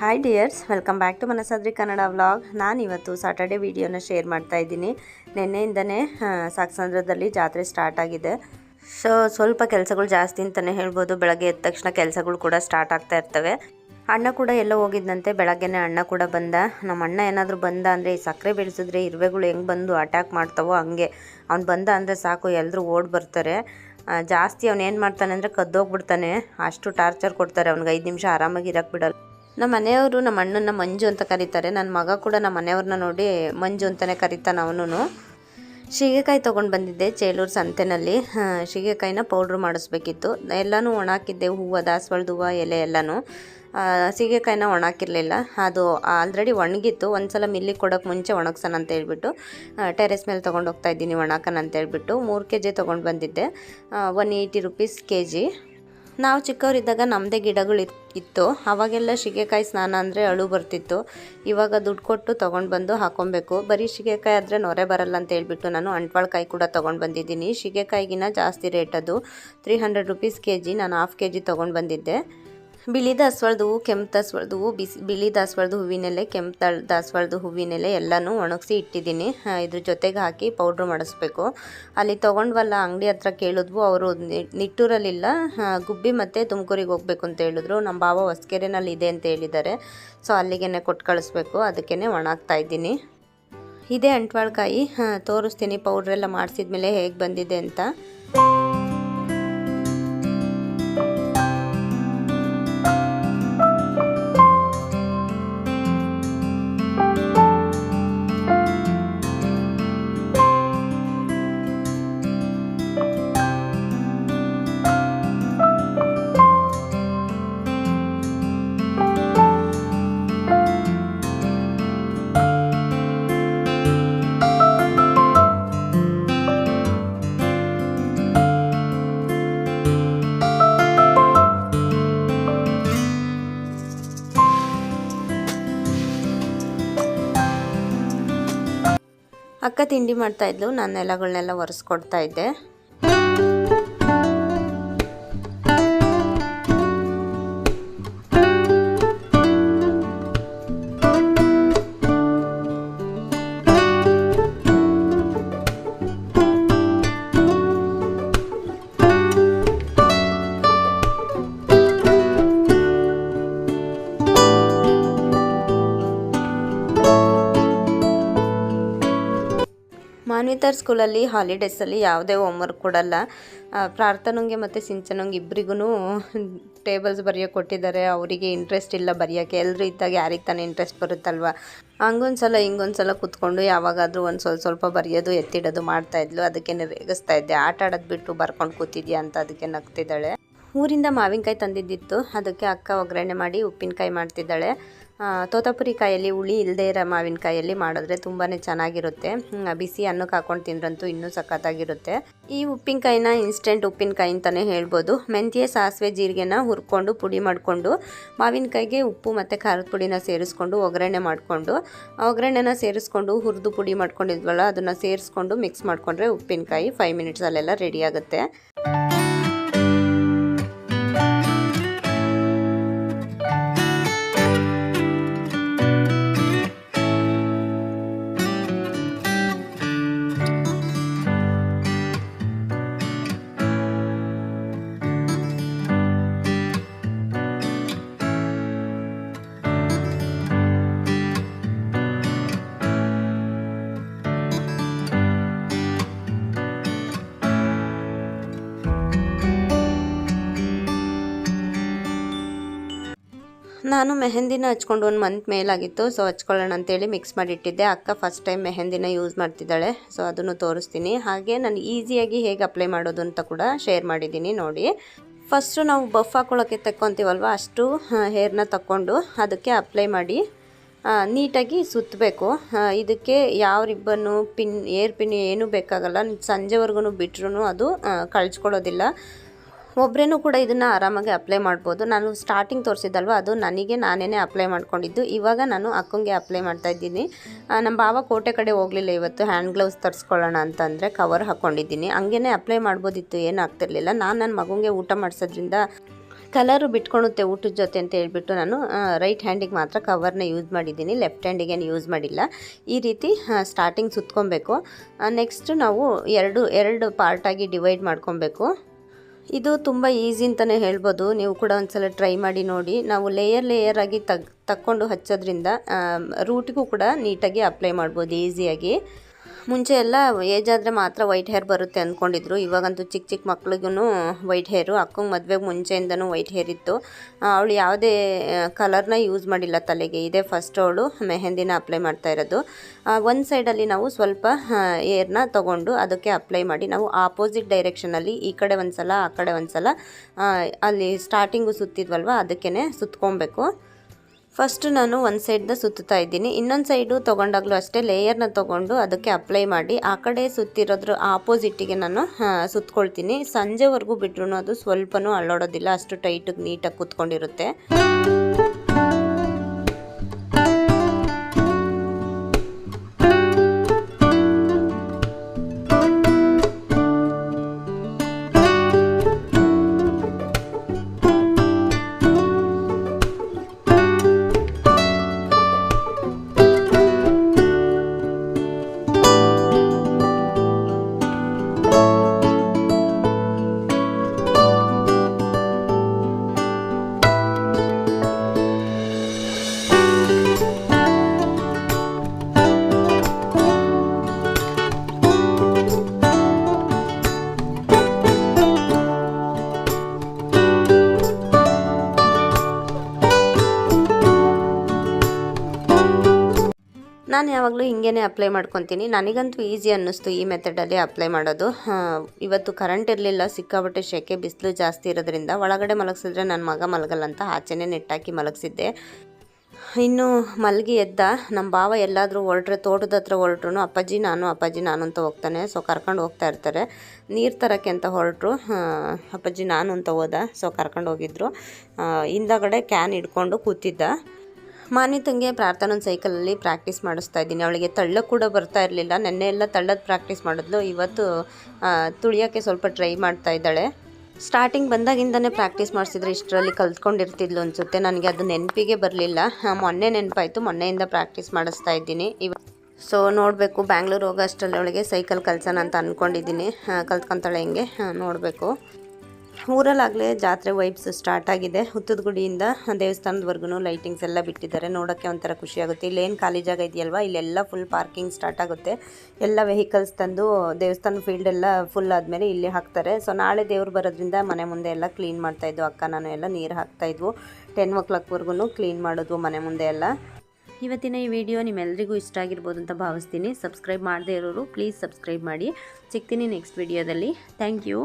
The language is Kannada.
Hi dears welcome back to Manasadri Kannada vlog ನಾನು ಇವತ್ತು ಸಾಟರ್ಡೆ ವಿಡಿಯೋನ ಶೇರ್ ಮಾಡ್ತಾ ಇದ್ದೀನಿ. ನಿನ್ನೆಯಿಂದನೇ ಸಾಕ್ಸಂದ್ರದಲ್ಲಿ ಜಾತ್ರೆ ಸ್ಟಾರ್ಟ್ ಆಗಿದೆ. ಸೊ ಸ್ವಲ್ಪ ಕೆಲಸಗಳು ಜಾಸ್ತಿ ಅಂತಲೇ ಹೇಳ್ಬೋದು. ಬೆಳಗ್ಗೆ ಎದ್ದ ತಕ್ಷಣ ಕೆಲಸಗಳು ಕೂಡ ಸ್ಟಾರ್ಟ್ ಆಗ್ತಾ ಇರ್ತವೆ. ಅಣ್ಣ ಕೂಡ ಎಲ್ಲೋ ಹೋಗಿದ್ದಂತೆ ಬೆಳಗ್ಗೆನೇ ಅಣ್ಣ ಕೂಡ ಬಂದ. ನಮ್ಮ ಅಣ್ಣ ಏನಾದರೂ ಬಂದ ಅಂದರೆ, ಈ ಸಕ್ಕರೆ ಬೆಳೆಸಿದ್ರೆ ಇರುವೆಗಳು ಹೆಂಗೆ ಬಂದು ಅಟ್ಯಾಕ್ ಮಾಡ್ತಾವೋ ಹಂಗೆ. ಅವ್ನು ಬಂದ ಅಂದರೆ ಸಾಕು ಎಲ್ಲರೂ ಓಡ್ ಬರ್ತಾರೆ. ಜಾಸ್ತಿ ಅವ್ನು ಏನು ಮಾಡ್ತಾನೆ ಅಂದರೆ ಕದ್ದೋಗ್ಬಿಡ್ತಾನೆ. ಅಷ್ಟು ಟಾರ್ಚರ್ ಕೊಡ್ತಾರೆ. ಅವ್ನಿಗೆ ಐದು ನಿಮಿಷ ಆರಾಮಾಗಿ ಇರಕ್ಕೆ ಬಿಡಲ್ಲ. ನಮ್ಮ ಮನೆಯವರು ನಮ್ಮ ಅಣ್ಣನ ಮಂಜು ಅಂತ ಕರೀತಾರೆ. ನನ್ನ ಮಗ ಕೂಡ ನಮ್ಮ ಮನೆಯವ್ರನ್ನ ನೋಡಿ ಮಂಜು ಅಂತಲೇ ಕರೀತಾನೆ ಅವನು ಸೀಗೆಕಾಯಿ ತೊಗೊಂಡು ಬಂದಿದ್ದೆ ಚೇಳೂರು ಸಂತೆನಲ್ಲಿ. ಶೀಗೆಕಾಯಿನ ಪೌಡ್ರು ಮಾಡಿಸ್ಬೇಕಿತ್ತು. ಎಲ್ಲನೂ ಒಣಾಕಿದ್ದೆ ಹೂವು ದಾಸವಾಳದ ಹೂವು ಎಲೆ ಎಲ್ಲನೂ. ಸೀಗೆಕಾಯಿನ ಒಣಾಕಿರಲಿಲ್ಲ ಅದು ಆಲ್ರೆಡಿ ಒಣಗಿತ್ತು. ಒಂದು ಸಲ ಮಿಲ್ಲಿಗೆ ಕೊಡೋಕೆ ಮುಂಚೆ ಒಣಗ್ಸೋಣ ಅಂತ ಹೇಳ್ಬಿಟ್ಟು ಟೆರೆಸ್ ಮೇಲೆ ತೊಗೊಂಡು ಹೋಗ್ತಾ ಇದ್ದೀನಿ ಒಣಾಕನ ಅಂತ ಹೇಳ್ಬಿಟ್ಟು ಮೂರು ಕೆ ಜಿ ತೊಗೊಂಡು ಬಂದಿದ್ದೆ. One eighty rupees K G ನಾವು ಚಿಕ್ಕವರಿದ್ದಾಗ ನಮ್ಮದೇ ಗಿಡಗಳು ಇತ್- ಇತ್ತು. ಅವಾಗೆಲ್ಲ ಶಿಗೆಕಾಯಿ ಸ್ನಾನ ಅಂದರೆ ಅಳು ಬರ್ತಿತ್ತು. ಇವಾಗ ದುಡ್ಡು ಕೊಟ್ಟು ತೊಗೊಂಡು ಬಂದು ಹಾಕೊಬೇಕು. ಬರೀ ಶಿಗೆಕಾಯಿ ಆದರೆ ನೊರೆ ಬರಲ್ಲ ಅಂತ ಹೇಳ್ಬಿಟ್ಟು ನಾನು ಅಂಟ್ವಾಳ್ಕಾಯಿ ಕೂಡ ತೊಗೊಂಡು ಬಂದಿದ್ದೀನಿ. ಶಿಗೆಕಾಯಿಗಿನ ಜಾಸ್ತಿ ರೇಟ್ ಅದು. Three hundred rupees K G ನಾನು ಹಾಫ್ ಕೆ ಜಿ ತೊಗೊಂಡು ಬಂದಿದ್ದೆ. ಬಿಳಿ ದಾಸವಾಳದ ಹೂವು ಕೆಂಪು ದಾಸವಾಳದ ಹೂವು ಬಿಸಿ ಬಿಳಿ ದಾಸವಾಳದ ಹೂವಿನೆಲೆ, ಕೆಂಪು ದಾಸವಾಳದ ಹೂವಿನೆಲೆ ಎಲ್ಲನೂ ಒಣಗಿಸಿ ಇಟ್ಟಿದ್ದೀನಿ. ಇದ್ರ ಜೊತೆಗೆ ಹಾಕಿ ಪೌಡ್ರ್ ಮಾಡಿಸ್ಬೇಕು. ಅಲ್ಲಿ ತೊಗೊಂಡ್ವಲ್ಲ, ಅಂಗಡಿ ಹತ್ರ ಕೇಳಿದ್ವು, ಅವರು ನಿಟ್ಟೂರಲ್ಲಿಲ್ಲ. ಗುಬ್ಬಿ ಮತ್ತು ತುಮಕೂರಿಗೆ ಹೋಗ್ಬೇಕು ಅಂತ ಹೇಳಿದ್ರು. ನಮ್ಮ ಬಾವ ಹೊಸ್ಕೆರೆನಲ್ಲಿ ಇದೆ ಅಂತ ಹೇಳಿದ್ದಾರೆ. ಸೊ ಅಲ್ಲಿಗೆ ಕೊಟ್ಟು ಕಳಿಸ್ಬೇಕು. ಅದಕ್ಕೇ ಒಣಾಗ್ತಾ ಇದ್ದೀನಿ. ಇದೇ ಅಂಟ್ವಾಳ್ಕಾಯಿ. ತೋರಿಸ್ತೀನಿ, ಪೌಡ್ರೆಲ್ಲ ಮಾಡಿಸಿದ್ಮೇಲೆ ಹೇಗೆ ಬಂದಿದೆ ಅಂತ. ಅಕ್ಕ ತಿಂಡಿ ಮಾಡ್ತಾ ಇದ್ಲು. ನಾನು ನೆಲಗಳನ್ನೆಲ್ಲ ಒರೆಸ್ಕೊಡ್ತಾ ಇದ್ದೆ. ಮಾನ್ವಿತಾರ್ ಸ್ಕೂಲಲ್ಲಿ ಹಾಲಿಡೇಸಲ್ಲಿ ಯಾವುದೇ ಹೋಮ್ವರ್ಕ್ ಕೊಡಲ್ಲ. ಪ್ರಾರ್ಥನಂಗೆ ಮತ್ತು ಸಿಂಚನಂಗೆ ಇಬ್ಬರಿಗೂ ಟೇಬಲ್ಸ್ ಬರೆಯೋಕೆ ಕೊಟ್ಟಿದ್ದಾರೆ. ಅವರಿಗೆ ಇಂಟ್ರೆಸ್ಟ್ ಇಲ್ಲ ಬರೆಯೋಕ್ಕೆ. ಎಲ್ಲರೂ ಇದ್ದಾಗ ಯಾರಿಗೆ ತಾನೇ ಇಂಟ್ರೆಸ್ಟ್ ಬರುತ್ತಲ್ವ? ಹಂಗೊಂದು ಸಲ ಹಿಂಗೊಂದು ಸಲ ಕೂತ್ಕೊಂಡು ಯಾವಾಗಾದರೂ ಒಂದು ಸ್ವಲ್ಪ ಸ್ವಲ್ಪ ಬರೆಯೋದು, ಎತ್ತಿಡೋದು ಮಾಡ್ತಾಯಿದ್ಲು ಅದಕ್ಕೆ ರೇಗಿಸ್ತಾ ಇದ್ದೆ. ಆಟ ಆಡೋದು ಬಿಟ್ಟು ಬರ್ಕೊಂಡು ಕೂತಿದ್ಯಾ ಅಂತ ಅದಕ್ಕೆ ನಗ್ತಿದ್ದಾಳೆ. ಊರಿಂದ ಮಾವಿನಕಾಯಿ ತಂದಿದ್ದಿತ್ತು. ಅದಕ್ಕೆ ಅಕ್ಕ ಒಗ್ಗರಣೆ ಮಾಡಿ ಉಪ್ಪಿನಕಾಯಿ ಮಾಡ್ತಿದ್ದಾಳೆ. ತೋತಾಪುರಿ ಕಾಯಲ್ಲಿ ಹುಳಿ ಇಲ್ಲದೆ ಇರೋ ಮಾವಿನಕಾಯಲ್ಲಿ ಮಾಡಿದ್ರೆ ತುಂಬಾ ಚೆನ್ನಾಗಿರುತ್ತೆ. ಬಿಸಿ ಅನ್ನಕ್ಕೆ ಹಾಕೊಂಡು ತಿಂದ್ರಂತೂ ಇನ್ನೂ ಸಖತ್ತಾಗಿರುತ್ತೆ. ಈ ಉಪ್ಪಿನಕಾಯಿನ ಇನ್ಸ್ಟೆಂಟ್ ಉಪ್ಪಿನಕಾಯಿ ಅಂತಲೇ ಹೇಳ್ಬೋದು. ಮೆಂತ್ಯ, ಸಾಸಿವೆ, ಜೀರಿಗೆನ ಹುರ್ಕೊಂಡು ಪುಡಿ ಮಾಡಿಕೊಂಡು, ಮಾವಿನಕಾಯಿಗೆ ಉಪ್ಪು ಮತ್ತು ಖಾರದ ಪುಡಿನ ಸೇರಿಸ್ಕೊಂಡು ಒಗ್ಗರಣೆ ಮಾಡಿಕೊಂಡು ಒಗ್ಗರಣೆನ ಸೇರಿಸ್ಕೊಂಡು ಹುರಿದು ಪುಡಿ ಮಾಡ್ಕೊಂಡಿದ್ವಲ್ಲ, ಅದನ್ನು ಸೇರಿಸ್ಕೊಂಡು ಮಿಕ್ಸ್ ಮಾಡಿಕೊಂಡ್ರೆ ಉಪ್ಪಿನಕಾಯಿ ಫೈವ್ ಮಿನಿಟ್ಸಲ್ಲೆಲ್ಲ ರೆಡಿ ಆಗುತ್ತೆ. ನಾನು ಮೆಹಂದಿನ ಹಚ್ಕೊಂಡು ಒಂದು ಮಂತ್ ಮೇಲಾಗಿತ್ತು ಸೊ ಹಚ್ಕೊಳ್ಳೋಣ ಅಂತೇಳಿ ಮಿಕ್ಸ್ ಮಾಡಿಟ್ಟಿದ್ದೆ. ಅಕ್ಕ ಫಸ್ಟ್ ಟೈಮ್ ಮೆಹಂದಿನ ಯೂಸ್ ಮಾಡ್ತಿದ್ದಾಳೆ ಸೊ ಅದನ್ನು ತೋರಿಸ್ತೀನಿ. ಹಾಗೆ ನಾನು ಈಸಿಯಾಗಿ ಹೇಗೆ ಅಪ್ಲೈ ಮಾಡೋದು ಅಂತ ಕೂಡ ಶೇರ್ ಮಾಡಿದ್ದೀನಿ, ನೋಡಿ. ಫಸ್ಟು ನಾವು ಬಫ್ ಹಾಕೊಳ್ಳೋಕ್ಕೆ ತಕ್ಕೊತೀವಲ್ವ, ಅಷ್ಟು ಹೇರ್ನ ತಕ್ಕೊಂಡು ಅದಕ್ಕೆ ಅಪ್ಲೈ ಮಾಡಿ ನೀಟಾಗಿ ಸುತ್ತಬೇಕು. ಇದಕ್ಕೆ ಯಾವ ರಿಬ್ಬನ್ನು ಪಿನ್ ಏರ್ ಪಿನ್ ಏನೂ ಬೇಕಾಗಲ್ಲ, ಸಂಜೆವರೆಗೂ ಬಿಟ್ರೂ ಅದು ಕಳ್ಚ್ಕೊಳ್ಳೋದಿಲ್ಲ ಒಬ್ಬರೇನೂ ಕೂಡ ಇದನ್ನು ಆರಾಮಾಗಿ ಅಪ್ಲೈ ಮಾಡ್ಬೋದು. ನಾನು ಸ್ಟಾರ್ಟಿಂಗ್ ತೋರಿಸಿದ್ದಲ್ವ? ಅದು ನನಗೆ ನಾನೇ ಅಪ್ಲೈ ಮಾಡ್ಕೊಂಡಿದ್ದು. ಇವಾಗ ನಾನು ಅಕ್ಕಂಗೆ ಅಪ್ಲೈ ಮಾಡ್ತಾ ಇದ್ದೀನಿ. ನಮ್ಮ ಬಾವ ಕೋಟೆ ಕಡೆ ಹೋಗಲಿಲ್ಲ ಇವತ್ತು. ಹ್ಯಾಂಡ್ ಗ್ಲೌಸ್ ತರಿಸ್ಕೊಳ್ಳೋಣ ಅಂತಂದರೆ ಕವರ್ ಹಾಕ್ಕೊಂಡಿದ್ದೀನಿ ಹಂಗೇ ಅಪ್ಲೈ ಮಾಡ್ಬೋದಿತ್ತು. ಏನು ಆಗ್ತಿರ್ಲಿಲ್ಲ. ನಾನು ನನ್ನ ಮಗುಗೆ ಊಟ ಮಾಡಿಸೋದ್ರಿಂದ ಕಲರು ಬಿಟ್ಕೊಳುತ್ತೆ ಊಟದ ಜೊತೆ ಅಂತ ಹೇಳ್ಬಿಟ್ಟು ನಾನು ರೈಟ್ ಹ್ಯಾಂಡಿಗೆ ಮಾತ್ರ ಕವರ್ನ ಯೂಸ್ ಮಾಡಿದ್ದೀನಿ. ಲೆಫ್ಟ್ ಹ್ಯಾಂಡಿಗೇನು ಯೂಸ್ ಮಾಡಿಲ್ಲ. ಈ ರೀತಿ ಸ್ಟಾರ್ಟಿಂಗ್ ಸುತ್ಕೊಬೇಕು. ನೆಕ್ಸ್ಟ್ ನಾವು ಎರಡು ಎರಡು ಪಾರ್ಟಾಗಿ ಡಿವೈಡ್ ಮಾಡ್ಕೊಬೇಕು. ಇದು ತುಂಬ ಈಸಿ ಅಂತಲೇ ಹೇಳ್ಬೋದು. ನೀವು ಕೂಡ ಒಂದ್ಸಲ ಟ್ರೈ ಮಾಡಿ ನೋಡಿ. ನಾವು ಲೇಯರ್ ಲೇಯರ್ ಆಗಿ ತಗ್, ತಕ್ಕೊಂಡು ಹಚ್ಚೋದ್ರಿಂದ ರೂಟಿಗೂ ಕೂಡ ನೀಟಾಗಿ ಅಪ್ಲೈ ಮಾಡ್ಬೋದು ಈಸಿಯಾಗಿ. ಮುಂಚೆ ಎಲ್ಲ ಏಜ್ ಆದರೆ ಮಾತ್ರ ವೈಟ್ ಹೇರ್ ಬರುತ್ತೆ ಅಂದ್ಕೊಂಡಿದ್ರು. ಇವಾಗಂತೂ ಚಿಕ್ಕ ಚಿಕ್ಕ ಮಕ್ಳಿಗೂ ವೈಟ್ ಹೇರು. ಅಕ್ಕಂಗೆ ಮದುವೆಗೆ ಮುಂಚೆಯಿಂದನೂ ವೈಟ್ ಹೇರ್ ಇತ್ತು. ಅವಳು ಯಾವುದೇ ಕಲರ್ನ ಯೂಸ್ ಮಾಡಿಲ್ಲ ತಲೆಗೆ. ಇದೇ ಫಸ್ಟ್ ಅವಳು ಮೆಹಂದಿನ ಅಪ್ಲೈ ಮಾಡ್ತಾ ಇರೋದು. ಒಂದು ಸೈಡಲ್ಲಿ ನಾವು ಸ್ವಲ್ಪ ಏರ್ನ ತೊಗೊಂಡು ಅದಕ್ಕೆ ಅಪ್ಲೈ ಮಾಡಿ ನಾವು ಆಪೋಸಿಟ್ ಡೈರೆಕ್ಷನಲ್ಲಿ, ಈ ಕಡೆ ಒಂದು ಸಲ ಆ ಕಡೆ ಒಂದು ಸಲ ಅಲ್ಲಿ ಸ್ಟಾರ್ಟಿಂಗು ಸುತ್ತಿದ್ವಲ್ವ ಅದಕ್ಕೇ ಸುತ್ಕೊಬೇಕು. ಫಸ್ಟ್ ನಾನು ಒಂದು ಸೈಡ್ನ ಸುತ್ತುತ್ತಾ ಇದ್ದೀನಿ. ಇನ್ನೊಂದು ಸೈಡು ತೊಗೊಂಡಾಗಲೂ ಅಷ್ಟೇ ಲೇಯರ್ನ ತೊಗೊಂಡು ಅದಕ್ಕೆ ಅಪ್ಲೈ ಮಾಡಿ, ಆ ಕಡೆ ಸುತ್ತಿರೋದ್ರ ಆಪೋಸಿಟ್ಟಿಗೆ ನಾನು ಸುತ್ತಕೊಳ್ತೀನಿ ಸಂಜೆವರೆಗೂ ಬಿಟ್ರೂ ಅದು ಸ್ವಲ್ಪನೂ ಅಳ್ಳೋಡೋದಿಲ್ಲ, ಅಷ್ಟು ಟೈಟಾಗಿ ನೀಟಾಗಿ ಕೂತ್ಕೊಂಡಿರುತ್ತೆ. ನಾನು ಯಾವಾಗಲೂ ಹಿಂಗೇ ಅಪ್ಲೈ ಮಾಡ್ಕೊತೀನಿ. ನನಗಂತೂ ಈಸಿ ಅನ್ನಿಸ್ತು ಈ ಮೆಥಡಲ್ಲಿ ಅಪ್ಲೈ ಮಾಡೋದು. ಇವತ್ತು ಕರೆಂಟ್ ಇರಲಿಲ್ಲ ಸಿಕ್ಕಾಬಟ್ಟೆ ಶೆಕೆ, ಬಿಸಿಲು ಜಾಸ್ತಿ ಇರೋದ್ರಿಂದ ಒಳಗಡೆ ಮಲಗಿಸಿದ್ರೆ ನನ್ನ ಮಗ ಮಲಗಲ್ಲ ಅಂತ ಆಚೆನೇ ನೆಟ್ಟಾಕಿ ಮಲಗಿಸಿದ್ದೆ. ಇನ್ನು ಮಲಗಿ ಎದ್ದ ನಮ್ಮ ಭಾವ ಎಲ್ಲಾದರೂ ಹೊರಟ್ರೆ, ತೋಟದ ಹತ್ರ ಹೊರಟ್ರು ಅಪ್ಪಾಜಿ, ನಾನು ಅಪ್ಪಾಜಿ, ನಾನು ಅಂತ ಹೋಗ್ತಾನೆ. ಸೊ ಕರ್ಕೊಂಡು ಹೋಗ್ತಾ ಇರ್ತಾರೆ. ನೀರು ತರೋಕ್ಕೆ ಅಂತ ಹೊರಟ್ರು. ಅಪ್ಪಾಜಿ, ನಾನು ಅಂತ ಹೋದ. ಸೊ ಕರ್ಕೊಂಡು ಹೋಗಿದ್ರು. ಹಿಂದಗಡೆ ಕ್ಯಾನ್ ಹಿಡ್ಕೊಂಡು ಕೂತಿದ್ದ. ಮಾನಿತಂಗೆ ಪ್ರಾರ್ಥನಾ ಸೈಕಲಲ್ಲಿ ಪ್ರಾಕ್ಟೀಸ್ ಮಾಡಿಸ್ತಾ ಇದ್ದೀನಿ. ಅವಳಿಗೆ ತಳ್ಳ ಕೂಡ ಬರ್ತಾ ಇರಲಿಲ್ಲ. ನೆನ್ನೆ ಎಲ್ಲ ತಳ್ಳೋದು ಪ್ರಾಕ್ಟೀಸ್ ಮಾಡಿದ್ಲು. ಇವತ್ತು ತುಳಿಯೋಕ್ಕೆ ಸ್ವಲ್ಪ ಟ್ರೈ ಮಾಡ್ತಾ ಇದ್ದಾಳೆ. ಸ್ಟಾರ್ಟಿಂಗ್ ಬಂದಾಗಿಂದನೇ ಪ್ರಾಕ್ಟೀಸ್ ಮಾಡಿಸಿದ್ರೆ ಇಷ್ಟರಲ್ಲಿ ಕಲ್ತ್ಕೊಂಡಿರ್ತಿದ್ಲು ಅನಿಸುತ್ತೆ. ನನಗೆ ಅದು ನೆನಪಿಗೆ ಬರಲಿಲ್ಲ. ಮೊನ್ನೆ ನೆನಪಾಯಿತು. ಮೊನ್ನೆಯಿಂದ ಪ್ರಾಕ್ಟೀಸ್ ಮಾಡಿಸ್ತಾ ಇದ್ದೀನಿ. ಇವ ಸೊ, ನೋಡಬೇಕು. ಬ್ಯಾಂಗ್ಳೂರು ಹೋಗೋ ಅಷ್ಟರಲ್ಲಿ ಅವಳಿಗೆ ಸೈಕಲ್ ಕಲ್ಸೋಣ ಅಂತ ಅಂದ್ಕೊಂಡಿದ್ದೀನಿ ಕಲ್ತ್ಕೊತಾಳೆ ಹೆಂಗೆ? ನೋಡಬೇಕು. ಊರಲ್ಲಾಗಲೇ ಜಾತ್ರೆ ವೈಬ್ಸ್ ಸ್ಟಾರ್ಟ್ ಆಗಿದೆ. ಹುತ್ತದ ಗುಡಿಯಿಂದ ದೇವಸ್ಥಾನದವರೆಗೂ ಲೈಟಿಂಗ್ಸ್ ಎಲ್ಲ ಬಿಟ್ಟಿದ್ದಾರೆ. ನೋಡೋಕ್ಕೆ ಒಂಥರ ಖುಷಿಯಾಗುತ್ತೆ ಇಲ್ಲೇನು ಖಾಲಿ ಜಾಗ ಇದೆಯಲ್ವಾ? ಇಲ್ಲೆಲ್ಲ ಫುಲ್ ಪಾರ್ಕಿಂಗ್ ಸ್ಟಾರ್ಟ್ ಆಗುತ್ತೆ. ಎಲ್ಲ ವೆಹಿಕಲ್ಸ್ ತಂದು ದೇವಸ್ಥಾನ ಫೀಲ್ಡ್ ಎಲ್ಲ ಫುಲ್ ಆದಮೇಲೆ ಇಲ್ಲಿ ಹಾಕ್ತಾರೆ. ಸೊ ನಾಳೆ ದೇವ್ರು ಬರೋದ್ರಿಂದ ಮನೆ ಮುಂದೆ ಎಲ್ಲ ಕ್ಲೀನ್ ಮಾಡ್ತಾಯಿದ್ವು ಅಕ್ಕ, ನಾನು ಎಲ್ಲ ನೀರು ಹಾಕ್ತಾಯಿದ್ವು ಟೆನ್ ಓ ಕ್ಲಾಕ್ವರೆಗೂ ಕ್ಲೀನ್ ಮಾಡಿದ್ವು ಮನೆ ಮುಂದೆ ಎಲ್ಲ. ಇವತ್ತಿನ ಈ ವಿಡಿಯೋ ನಿಮ್ಮೆಲ್ಲರಿಗೂ ಇಷ್ಟ ಆಗಿರ್ಬೋದು ಅಂತ ಭಾವಿಸ್ತೀನಿ. ಸಬ್ಸ್ಕ್ರೈಬ್ ಮಾಡದೇ ಇರೋರು ಪ್ಲೀಸ್ ಸಬ್ಸ್ಕ್ರೈಬ್ ಮಾಡಿ. ಸಿಗ್ತೀನಿ ನೆಕ್ಸ್ಟ್ ವಿಡಿಯೋದಲ್ಲಿ ಥ್ಯಾಂಕ್ ಯು